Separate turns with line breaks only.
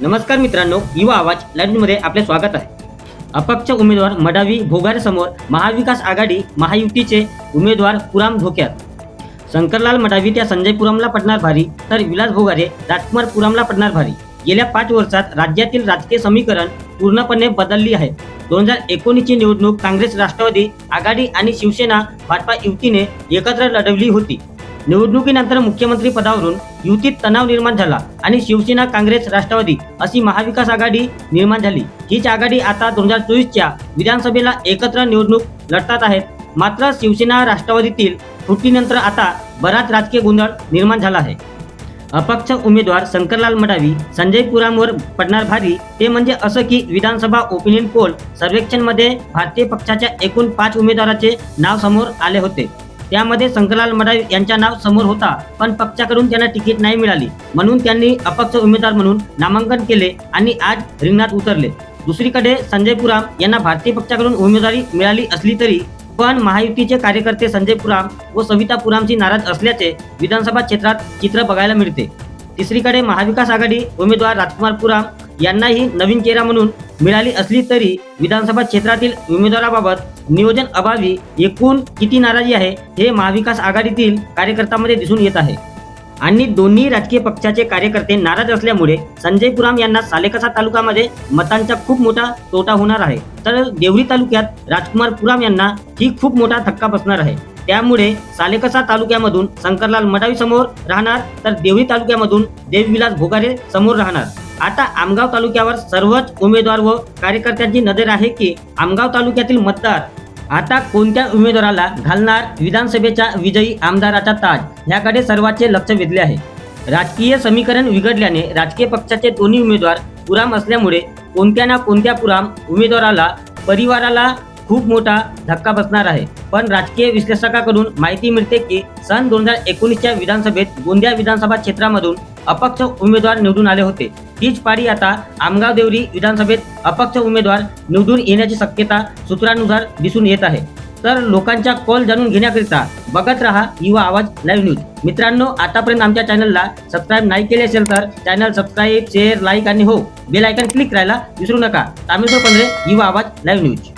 नमस्कार मित्रांनो युवा आवाज लाईव्हमध्ये आपले स्वागत आहे. अपक्ष उमेदवार मडावी भोगारे समोर महाविकास आघाडी महायुतीचे उमेदवार पुराम धोक्यात. शंकरलाल मडावी त्या संजय पुरामला पडणार भारी तर विलास भोगारे राजकुमार पुरामला पडणार भारी. गेल्या पाच वर्षात राज्यातील राजकीय समीकरण पूर्णपणे बदलली आहे. दोन हजार एकोणीसची निवडणूक काँग्रेस राष्ट्रवादी आघाडी आणि शिवसेना भाजपा युतीने एकत्र लढवली होती. निवडणुकीनंतर मुख्यमंत्री पदावरून युतीत तणाव निर्माण झाला आणि शिवसेना काँग्रेस राष्ट्रवादी अशी महाविकास आघाडी निर्माण झाली. हीच आघाडी आता दोन हजार चोवीसच्या विधानसभेला एकत्र निवडणूक लढतात आहेत. मात्र शिवसेना राष्ट्रवादीतील फुटीनंतर आता बराच राजकीय गोंधळ निर्माण झाला आहे. अपक्ष उमेदवार शंकरलाल मडावी संजय पुरामवर पडणार भारी ते म्हणजे असं की विधानसभा ओपिनियन पोल सर्वेक्षणमध्ये भारतीय पक्षाच्या एकूण पाच उमेदवाराचे नाव समोर आले होते. त्यामध्ये शंकरलाल मडावी यांच्या नाव समोर होता पण पक्षाकडून त्यांना तिकीट नाही मिळाली. म्हणून त्यांनी अपक्ष उमेदवार म्हणून नामांकन केले आणि आज रिंगणात उतरले. दुसरीकडे संजय पुराम यांना भारतीय पक्षाकडून उमेदवारी मिळाली असली तरी पण महायुतीचे कार्यकर्ते संजय पुराम व सविता पुरामची नाराज असल्याचे विधानसभा क्षेत्रात चित्र बघायला मिळते. तिसरीकडे महाविकास आघाडी उमेदवार राजकुमार पुराम यांनाही नवीन चेहरा म्हणून मिळाली असली तरी विधानसभा क्षेत्रातील उमेदवाराबाबत नियोजन अभावी एकूण किती नाराजी आहे हे महाविकास आघाडीतील कार्यकर्त्यांमध्ये दिसून येत आहे. आणि दोन्ही राजकीय पक्षाचे कार्यकर्ते नाराज असल्यामुळे संजय पुराम यांना सालेकसा तालुक्यामध्ये मतांचा खूप मोठा तोटा होणार आहे. तर देवरी तालुक्यात राजकुमार पुराम यांना ही खूप मोठा धक्का बसणार आहे. त्यामुळे सालेकसा तालुक्यामधून शंकरलाल मडावी समोर राहणार तर देवरी तालुक्यामधून देवविलास भोगारे समोर राहणार. आता आमगाव तालुक्यावर सर्वच उमेदवार व कार्यकर्त्यांची नजर आहे की आमगाव तालुक्यातील मतदार आता कोणत्या उमेदवाराला घालणार विधानसभेच्या विजयी आमदाराचा ताज? याकडे सर्वांचे लक्ष वेधले आहे. राजकीय समीकरण बिघडल्याने राजकीय पक्षाचे दोन्ही उमेदवार पुराम असल्यामुळे कोणत्या ना कोणत्या पुराम उमेदवाराला परिवाराला खूप मोठा धक्का बसणार आहे. पण राजकीय विश्लेषकाकडून माहिती मिळते की सन दोन हजार एकोणीसच्या विधानसभेत गोंदिया विधानसभा क्षेत्रामधून अपक्ष उमेदवार निवडून आले होते. हीच पाडी आता आमगाव देवरी विधानसभेत अपक्ष उमेदवार निवडून येण्याची शक्यता सूत्रानुसार दिसून येत आहे. तर लोकांचा कॉल जाणून घेण्याकरिता बघत रहा युवा आवाज लाईव्ह न्यूज. मित्रांनो आतापर्यंत आमच्या चॅनलला सबस्क्राईब नाही केले असेल तर चॅनल सबस्क्राईब शेअर लाईक आणि हो बेल आयकन क्लिक करायला विसरू नका. तामिळ पंधरे युवा आवाज लाईव्ह न्यूज.